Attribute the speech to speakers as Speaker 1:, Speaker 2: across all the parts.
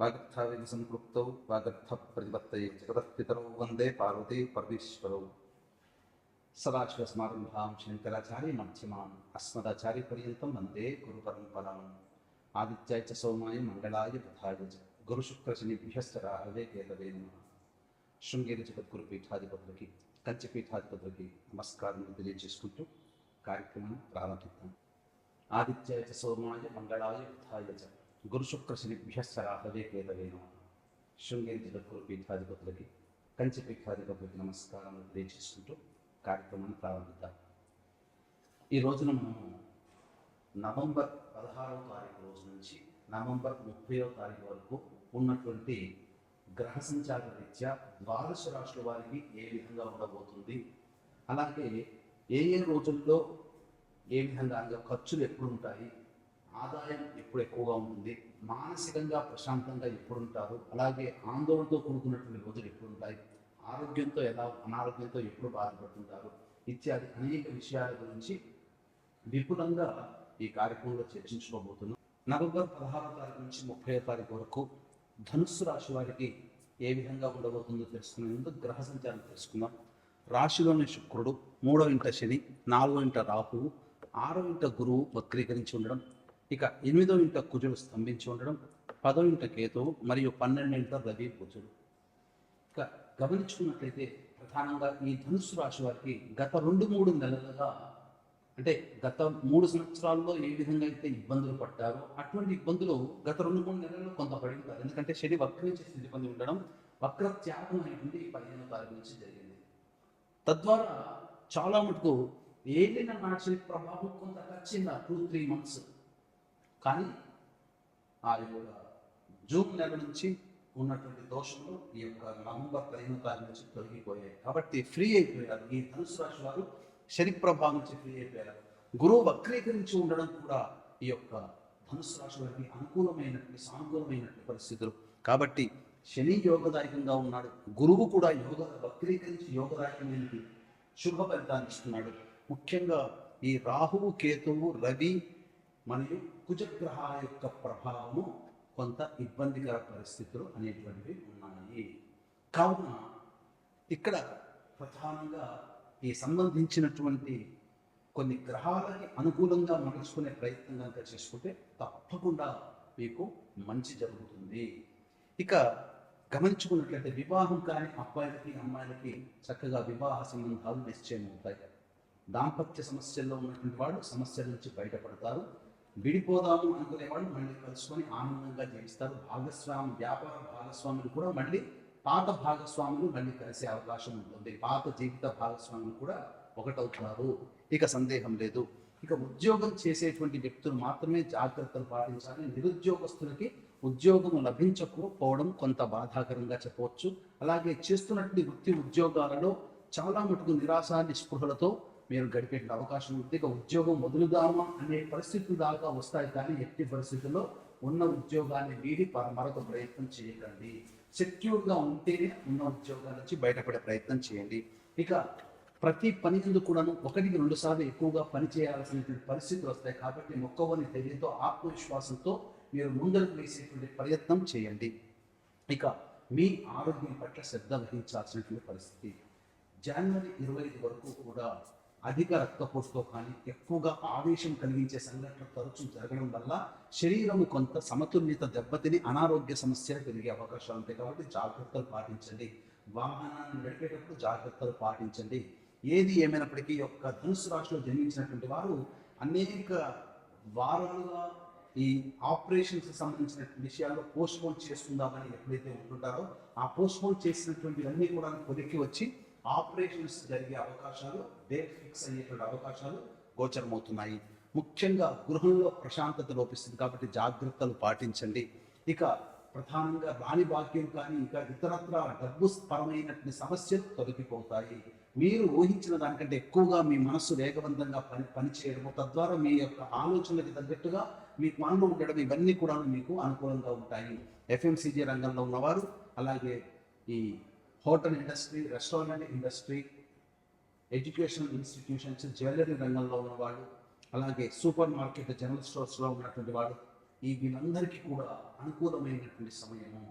Speaker 1: वागर्थावेति सम्पृक्तौ वागर्थप्रतिपत्तये जगतस्थितरौ वंदे पार्वती परमेश्वरौ। सदाशिवसमारम्भां शङ्कराचार्य मध्यमाम् अस्मदाचार्यपर्यन्तं वंदे गुरुपरम्पराम्। आदित्याय च सौमाय मङ्गलाय बुधाय च गुरुशुक्रशनिभ्यश्च राहवे केलवे नमः। ಶೃಂಗೇರಿ ಜಗದ್ಗುರುಪೀಠಾಧಿಪತಿ ಕಂಚಪೀಠಾಧಿಪತಿ ನಮಸ್ಕಾರ ತಿಳಿಯಜೇಸ್ಕೊಂಡು గురుశుక్ర ప్రారంభిద్దాం ఆదిత్యాయ చ శృంగేరి జగద్గురు పీఠాధిపతులకి కంచి పీఠాధిపతులకి నమస్కారం తెలియజేసుకుంటూ కార్యక్రమాన్ని ప్రారంభిద్దాం. ఈ రోజున మనము నవంబర్ పదహారవ తారీఖు రోజు నుంచి నవంబర్ ముప్పైవ తారీఖు వరకు ఉన్నటువంటి గ్రహ సంచార రీత్యా ద్వాదశ రాశుల వారికి ఏ విధంగా ఉండబోతుంది? అలాగే ఏ ఏ రోజుల్లో ఏ విధంగా అనగా ఖర్చులు ఎప్పుడు ఉంటాయి ఆదాయం ఎప్పుడు ఎక్కువగా ఉంటుంది మానసికంగా ప్రశాంతంగా ఎప్పుడు ఉంటారు అలాగే ఆందోళనతో కూడుకున్నటువంటి రోజులు ఎప్పుడు ఉంటాయి ఆరోగ్యంతో ఎలా అనారోగ్యంతో ఎప్పుడు బాధపడుతుంటారు ఇత్యాది అనేక విషయాల గురించి విపులంగా ఈ కార్యక్రమంలో చర్చించుకోబోతున్నాం. నవంబర్ పదహారో తారీఖు నుంచి ముప్పై తారీఖు వరకు ధనుస్సు రాశి వారికి ఏ విధంగా ఉండబోతుందో తెలుసుకునే ముందు గ్రహ సంచారం తెలుసుకుందాం. రాశిలోని శుక్రుడు మూడో ఇంట శని నాలుగో ఇంట రాహువు ఆరో ఇంట గురువు వక్రీకరించి ఉండడం ఇక ఎనిమిదో ఇంట కుజుడు స్తంభించి ఉండడం పదో ఇంట కేతువు మరియు పన్నెండు ఇంట రవి కుజుడు. ఇక గమనించుకున్నట్లయితే ప్రధానంగా ఈ ధనుసు రాశి వారికి గత రెండు మూడు నెలలుగా అంటే గత మూడు సంవత్సరాల్లో ఏ విధంగా అయితే ఇబ్బందులు పడ్డారో అటువంటి ఇబ్బందులు గత రెండు మూడు నెలల్లో కొంత పడి ఉంటారు ఎందుకంటే శని వక్రించే స్థితి పొంది ఉండడం వక్ర త్యాగం అనేటువంటి పదిహేను తారీఖు నుంచి జరిగింది. తద్వారా చాలా మటుకు ఏదైనా నాటి ప్రభావం కొంత ఖచ్చితంగా టూ త్రీ మంత్స్ కానీ ఆ యొక్క జూమ్ నెల నుంచి ఉన్నటువంటి దోషములు ఈ యొక్క నవంబర్ పదిహేను తారీఖు నుంచి తొలగిపోయాయి. కాబట్టి ఫ్రీ అయిపోయారు. ఈ ధనుసు రాశి వారు శని ప్రభావం నుంచి ఫ్రీ అయిపోయారు. గురువు వక్రీకరించి ఉండడం కూడా ఈ యొక్క ధనుసు రాశి వారికి అనుకూలమైనటువంటి సానుకూలమైనటువంటి పరిస్థితులు. కాబట్టి శని యోగదాయకంగా ఉన్నాడు. గురువు కూడా యోగ వక్రీకరించి యోగదాయకమైనటువంటి శుభ ఫలితాన్ని ఇస్తున్నాడు. ముఖ్యంగా ఈ రాహువు కేతువు రవి మరియు కుజగ్రహాల యొక్క ప్రభావము కొంత ఇబ్బందికర పరిస్థితులు అనేటువంటివి ఉన్నాయి. కావున ఇక్కడ ప్రధానంగా ఈ సంబంధించినటువంటి కొన్ని గ్రహాలకి అనుకూలంగా మలుచుకునే ప్రయత్నం కనుక చేసుకుంటే తప్పకుండా మీకు మంచి జరుగుతుంది. ఇక గమనించుకున్నట్లయితే వివాహం కాని అబ్బాయిలకి అమ్మాయిలకి చక్కగా వివాహ సంబంధాలు నిశ్చయం అవుతాయి దాంపత్య సమస్యల్లో ఉన్నటువంటి వాళ్ళు సమస్యల నుంచి బయటపడతారు. విడిపోదాము అనుకునే వాళ్ళు మళ్ళీ కలుసుకొని ఆనందంగా జీవిస్తారు. భాగస్వామి వ్యాపార భాగస్వాములు కూడా మళ్ళీ పాత భాగస్వాములు మళ్ళీ కలిసే అవకాశం ఉంటుంది. పాత జీవిత భాగస్వాములు కూడా ఒకటవుతారు. ఇక సందేహం లేదు. ఇక ఉద్యోగం చేసేటువంటి వ్యక్తులు మాత్రమే జాగ్రత్తలు పాటించాలి. నిరుద్యోగస్తులకి ఉద్యోగం లభించకపోవడం కొంత బాధాకరంగా చెప్పవచ్చు. అలాగే చేస్తున్నటువంటి వృత్తి ఉద్యోగాలలో చాలా మటుకు నిరాశ నిస్పృహలతో మీరు గడిపే అవకాశం ఉంది ఇక ఉద్యోగం వదులుదామా అనే పరిస్థితులు దాకా వస్తాయి కానీ ఎట్టి పరిస్థితుల్లో ఉన్న ఉద్యోగాన్ని వీడి మరొక ప్రయత్నం చేయకండి సెక్యూర్గా ఉంటేనే ఉన్న ఉద్యోగాల నుంచి బయటపడే ప్రయత్నం చేయండి. ఇక ప్రతి పని ముందు కూడాను ఒకటికి రెండు సార్లు ఎక్కువగా పని చేయాల్సినటువంటి పరిస్థితులు వస్తాయి కాబట్టి మొక్కవని ధైర్యంతో ఆత్మవిశ్వాసంతో మీరు ముందరకు వేసేటువంటి ప్రయత్నం చేయండి. ఇక మీ ఆరోగ్యం పట్ల శ్రద్ధ వహించాల్సినటువంటి పరిస్థితి. జనవరి ఇరవై ఐదు వరకు కూడా అధిక రక్తపోటుతో కానీ ఎక్కువగా ఆవేశం కలిగించే సంఘటనలు తరచూ జరగడం వల్ల శరీరం కొంత సమతుల్యత దెబ్బతిని అనారోగ్య సమస్యలు పెరిగే అవకాశాలు ఉంటాయి. కాబట్టి జాగ్రత్తలు పాటించండి. వాహనాన్ని నడిపేటప్పుడు జాగ్రత్తలు పాటించండి. ఏది ఏమైనప్పటికీ యొక్క ధనుసు రాశిలో జన్మించినటువంటి వారు అనేక వారాలుగా ఈ ఆపరేషన్స్ సంబంధించిన విషయాల్లో పోస్ట్ పోన్ చేసుకుందామని ఎప్పుడైతే ఉంటుంటారో ఆ పోస్ట్ పోన్ చేసినటువంటివన్నీ కూడా కొలిక్కి వచ్చి ఆపరేషన్స్ జరిగే అవకాశాలు డేట్ ఫిక్స్ అయ్యేటువంటి అవకాశాలు గోచరమవుతున్నాయి. ముఖ్యంగా గృహంలో ప్రశాంతత లోపిస్తుంది కాబట్టి జాగ్రత్తలు పాటించండి. ఇక ప్రధానంగా రాణి భాగ్యం కానీ ఇంకా ఇతరత్ర డబ్బు పరమైనటువంటి సమస్యలు తొలగిపోతాయి. మీరు ఊహించిన దానికంటే ఎక్కువగా మీ మనస్సు వేగవంతంగా పని పనిచేయడము తద్వారా మీ యొక్క ఆలోచనలకు తగ్గట్టుగా మీ పనులు ఉండడం ఇవన్నీ కూడా మీకు అనుకూలంగా ఉంటాయి. ఎఫ్ఎంసీజీ రంగంలో ఉన్నవారు అలాగే ఈ hotel industry restaurant industry educational institutions jewellery రంగంలో ఉన్నవాళ్ళు అలాగే సూపర్ మార్కెట్ జనరల్ స్టోర్స్లో ఉన్నటువంటి వాళ్ళు ఈ వీళ్ళందరికీ కూడా అనుకూలమైనటువంటి సమయము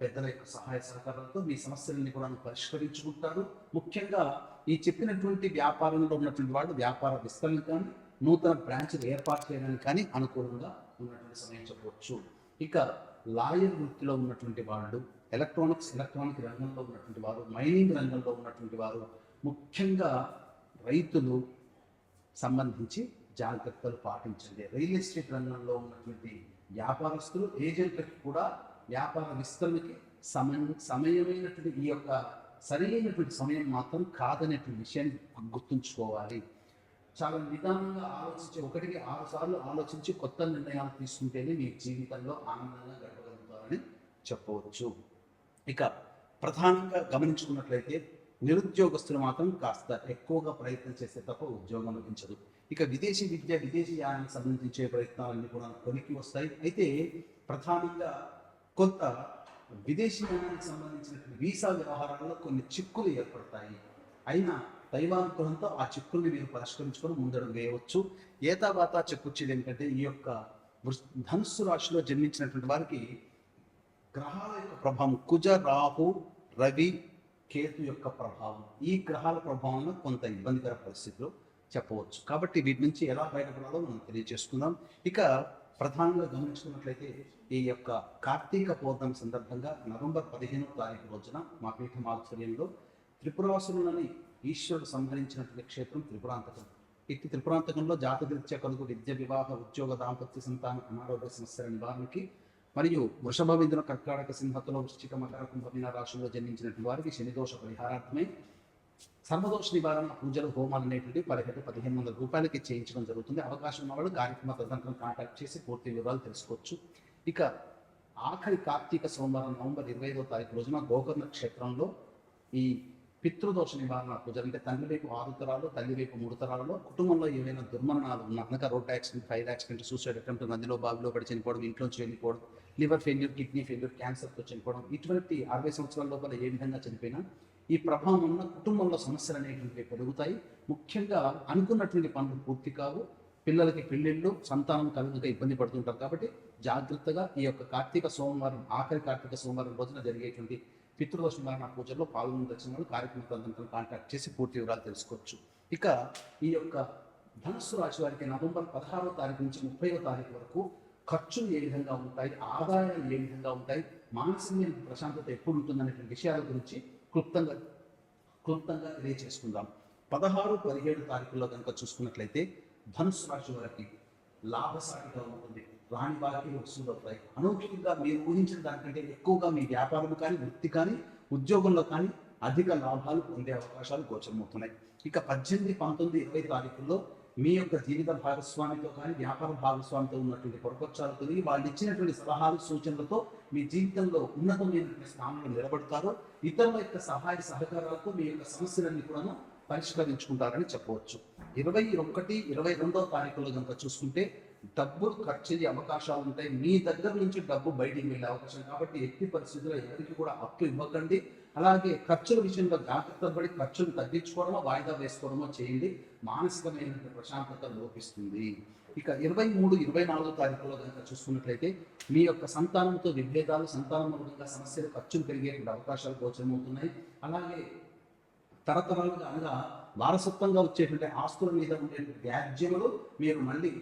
Speaker 1: పెద్దల యొక్క సహాయ సహకారాలతో మీ సమస్యలని కూడా పరిష్కరించుకుంటారు ముఖ్యంగా ఈ చెప్పినటువంటి వ్యాపారంలో ఉన్నటువంటి వాళ్ళు వ్యాపార విస్తరణ కానీ నూతన బ్రాంచ్లు ఏర్పాటు చేయడానికి కానీ అనుకూలంగా ఉన్నటువంటి సమయం చెప్పవచ్చు. ఇక లాయర్ వృత్తిలో ఉన్నటువంటి వాళ్ళు ఎలక్ట్రానిక్స్ ఎలక్ట్రానిక్ రంగంలో ఉన్నటువంటి వారు మైనింగ్ రంగంలో ఉన్నటువంటి వారు ముఖ్యంగా రైతులు సంబంధించి జాగ్రత్తలు పాటించండి. రియల్ ఎస్టేట్ రంగంలో ఉన్నటువంటి వ్యాపారస్తులు ఏజెంట్లకు కూడా వ్యాపార విస్తరణకి సమయం సమయమైనటువంటి ఈ యొక్క సరైనటువంటి సమయం మాత్రం కాదనేటువంటి విషయాన్ని గుర్తుంచుకోవాలి. చాలా నిదానంగా ఆలోచించి ఒకటికి ఆరు సార్లు ఆలోచించి కొత్త నిర్ణయాలు తీసుకుంటేనే మీ జీవితంలో ఆనందంగా గడపగలుగుతారని చెప్పవచ్చు. ఇక ప్రధానంగా గమనించుకున్నట్లయితే నిరుద్యోగస్తులు మాత్రం కాస్త ఎక్కువగా ప్రయత్నం చేస్తే తప్ప ఉద్యోగం లభించదు. ఇక విదేశీ విద్య విదేశీ యానానికి సంబంధించే ప్రయత్నాలన్నీ కూడా కొనికి వస్తాయి. అయితే ప్రధానంగా కొంత విదేశీ యానానికి సంబంధించిన వీసా వ్యవహారాల్లో కొన్ని చిక్కులు ఏర్పడతాయి. అయినా దైవానుగ్రహంతో ఆ చిక్కుల్ని మీరు పరిష్కరించుకొని ముందడుగు వేయవచ్చు. ఏతావాత చెప్పుచ్చేది ఏంటంటే ఈ యొక్క ధనుస్సు రాశిలో జన్మించినటువంటి వారికి గ్రహాల యొక్క ప్రభావం కుజ రాహు రవి కేతు యొక్క ప్రభావం ఈ గ్రహాల ప్రభావంలో కొంత ఇబ్బందికర పరిస్థితులు చెప్పవచ్చు. కాబట్టి వీటి నుంచి ఎలా బయటపడాలో మనం తెలియజేసుకుందాం. ఇక ప్రధానంగా గమనించుకున్నట్లయితే ఈ యొక్క కార్తీక పౌర్ణమి సందర్భంగా నవంబర్ పదిహేనవ తారీఖు రోజున మా పీఠం ఆధ్వర్యంలో త్రిపురాసురులని ఈశ్వరుడు సంహరించినటువంటి క్షేత్రం త్రిపురాంతకం. ఇట్టి త్రిపురాంతకంలో జాతకరీత్యా కలుగు విద్య వివాహ ఉద్యోగ దాంపత్య సంతాన అనారోగ్య సమస్యల నివారణకి మరియు వృషభ విందున కర్కాటక సింహతులో వృశ్చిక మకర కుంభమీన రాశుల్లో జన్మించినటువంటి వారికి శనిదోష పరిహారార్థమై సర్వదోష నివారణ పూజలు హోమాలు అనేటువంటి పదిహేడు పదిహేను వందల రూపాయలకి చేయించడం జరుగుతుంది. అవకాశం ఉన్నవాళ్ళు కార్యక్రమ తదంతరం కాంటాక్ట్ చేసి పూర్తి వివరాలు తెలుసుకోవచ్చు. ఇక ఆఖరి కార్తీక సోమవారం నవంబర్ ఇరవై ఐదో తారీఖు రోజున గోకర్ణ క్షేత్రంలో ఈ పితృదోష నివారణ పూజలు అంటే తండ్రి వైపు ఆరు తరాలు తల్లి వైపు మూడు తరాలలో కుటుంబంలో ఏవైనా దుర్మరణాలు ఉన్న అనగా road accident fire accident suicide attempt నదిలో బావిలో పడి చనిపోవడం ఇంట్లో చనిపోవడం లివర్ ఫెయిల్యూర్ కిడ్నీ ఫెయిల్యూర్ క్యాన్సర్తో చనిపోవడం ఇటువంటి అరవై సంవత్సరాల లోపల ఏ విధంగా చనిపోయినా ఈ ప్రభావం ఉన్న కుటుంబంలో సమస్యలు అనేటువంటివి పెరుగుతాయి. ముఖ్యంగా అనుకున్నటువంటి పనులు పూర్తి కావు. పిల్లలకి పెళ్ళిళ్ళు సంతానం కలుగుగా ఇబ్బంది పడుతుంటారు కాబట్టి జాగ్రత్తగా ఈ యొక్క కార్తీక సోమవారం ఆఖరి కార్తీక సోమవారం రోజున జరిగేటువంటి పితృదోష నివారణ పూజల్లో పాల్గొనదలిచిన వాళ్ళు కార్యక్రమ కాంటాక్ట్ చేసి పూర్తి వివరాలు తెలుసుకోవచ్చు. ఇక ఈ యొక్క ధనుస్సు రాశి వారికి నవంబర్ పదహారవ తారీఖు నుంచి ముప్పైవ తారీఖు వరకు ఖర్చులు ఏ విధంగా ఉంటాయి ఆదాయాలు ఏ విధంగా ఉంటాయి మానసిక ప్రశాంతత ఎప్పుడు ఉంటుందనే విషయాల గురించి క్లుప్తంగా క్లుప్తంగా తెలియచేసుకుందాం. పదహారు పదిహేడు తారీఖుల్లో కనుక చూసుకున్నట్లయితే ధనుసు రాశి వారికి లాభసాటిగా ఉంటుంది. రాణి బాకి వసూలు అవుతాయి అనూహ్యంగా మీరు ఊహించిన దానికంటే ఎక్కువగా మీ వ్యాపారం కానీ వృత్తి కానీ ఉద్యోగంలో కానీ అధిక లాభాలు పొందే అవకాశాలు గోచరమవుతున్నాయి. ఇక పద్దెనిమిది పంతొమ్మిది ఇరవై తారీఖుల్లో మీ యొక్క జీవిత భాగస్వామితో కానీ వ్యాపార భాగస్వామితో ఉన్నటువంటి పొరపక్షాలతో వాళ్ళు ఇచ్చినటువంటి సలహాలు సూచనలతో మీ జీవితంలో ఉన్నతమైనటువంటి స్థానంలో నిలబడతారు. ఇతరుల యొక్క సహాయ సహకారాలతో మీ యొక్క సమస్యలన్నీ కూడాను పరిష్కరించుకుంటారని చెప్పవచ్చు. ఇరవై ఒకటి ఇరవై రెండవ తారీఖులో కనుక చూసుకుంటే డబ్బులు ఖర్చు అయ్యే అవకాశాలు ఉంటాయి మీ దగ్గర నుంచి డబ్బు బయటికి వెళ్ళే అవకాశం. కాబట్టి ఎట్టి పరిస్థితుల్లో ఎవరికి కూడా అప్పు ఇవ్వకండి. అలాగే ఖర్చుల విషయంలో జాగ్రత్త పడి ఖర్చులు తగ్గించుకోవడమో వాయిదా వేసుకోవడమో చేయండి. మానసికమైన ప్రశాంతత లోపిస్తుంది. ఇక ఇరవై మూడు ఇరవై నాలుగో తారీఖులో కనుక చూసుకున్నట్లయితే మీ యొక్క సంతానంతో విభేదాలు సంతానం మూలంగా సమస్యలు ఖర్చులు పెరిగేటువంటి అవకాశాలు గోచరమవుతున్నాయి. అలాగే తరతరాలుగా అనగా వారసత్వంగా వచ్చేటువంటి ఆస్తుల మీద ఉండే వ్యాజ్యములు మీరు మళ్ళీ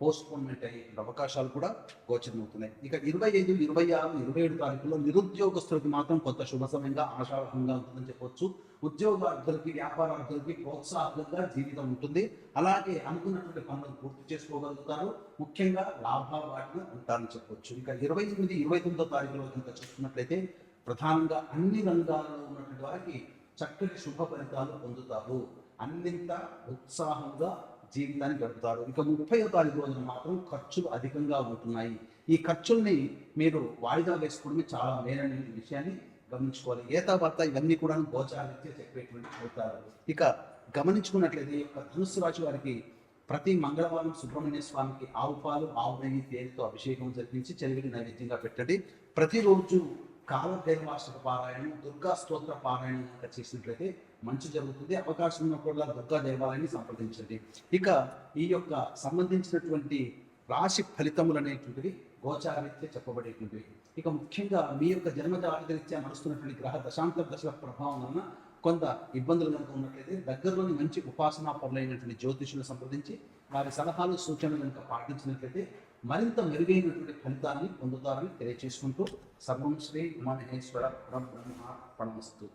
Speaker 1: పోస్ట్పోన్మెంట్ అయ్యే అవకాశాలు కూడా గోచరమవుతున్నాయి. ఇక ఇరవై ఐదు ఇరవై ఆరు ఇరవై ఏడు తారీఖుల్లో నిరుద్యోగస్తులకి మాత్రం కొంత శుభ సమయంగా ఆశావహంగా ఉంటుందని చెప్పొచ్చు. ఉద్యోగార్థులకి వ్యాపారార్థులకి ప్రోత్సాహకంగా జీవితం ఉంటుంది. అలాగే అనుకున్నటువంటి పనులను పూర్తి చేసుకోగలుగుతారు. ముఖ్యంగా లాభాబాటిన ఉంటారని చెప్పొచ్చు. ఇక ఇరవై ఎనిమిది ఇరవై తొమ్మిదో తారీఖులో కనుక చూసుకున్నట్లయితే ప్రధానంగా అన్ని రంగాల్లో ఉన్నటువంటి వారికి చక్కటి శుభ ఫలితాలు పొందుతారు. అన్నింత ఉత్సాహంగా జీవితాన్ని గడుపుతారు. ఇక ముప్పై తారీఖు రోజున మాత్రం ఖర్చులు అధికంగా ఉంటున్నాయి. ఈ ఖర్చుల్ని మీరు వాయిదా వేసుకోవడమే చాలా మేలైన విషయాన్ని గమనించుకోవాలి. ఏతావార్త ఇవన్నీ కూడా గోచారీత్యా చెప్పేటువంటి చెబుతారు ఇక గమనించుకున్నట్లయితే ఈ యొక్క ధనుసు రాశి వారికి ప్రతి మంగళవారం సుబ్రహ్మణ్య స్వామికి ఆవు పాలు ఆవు నెయ్యి తేలితో అభిషేకం జరిపించి చెలివిని నైవేద్యంగా పెట్టండి. ప్రతిరోజు కాలభైరవాష్టక పారాయణం దుర్గా స్తోత్ర పారాయణం చేసినట్లయితే మంచి జరుగుతుంది. అవకాశం ఉన్నప్పుడల్లా దుర్గా దేవాలయాన్ని సంప్రదించండి. ఇక ఈ యొక్క సంబంధించినటువంటి రాశి ఫలితములు అనేటువంటివి గోచారీత్య చెప్పబడేటువంటివి. ఇక ముఖ్యంగా మీ యొక్క జన్మజాతరీత్యా నడుస్తున్నటువంటి గ్రహ దశాంతర దశల ప్రభావం వలన కొంత ఇబ్బందులు కనుక ఉన్నట్లయితే దగ్గరలోని మంచి ఉపాసనా పనులైనటువంటి జ్యోతిషులను సంప్రదించి వారి సలహాలు సూచనలు కనుక పాటించినట్లయితే మరింత మెరుగైనటువంటి ఫలితాన్ని పొందుతారని తెలియచేసుకుంటూ సర్వం శ్రీ ఉమామహేశ్వర పరబ్రహ్మ పరమస్తు.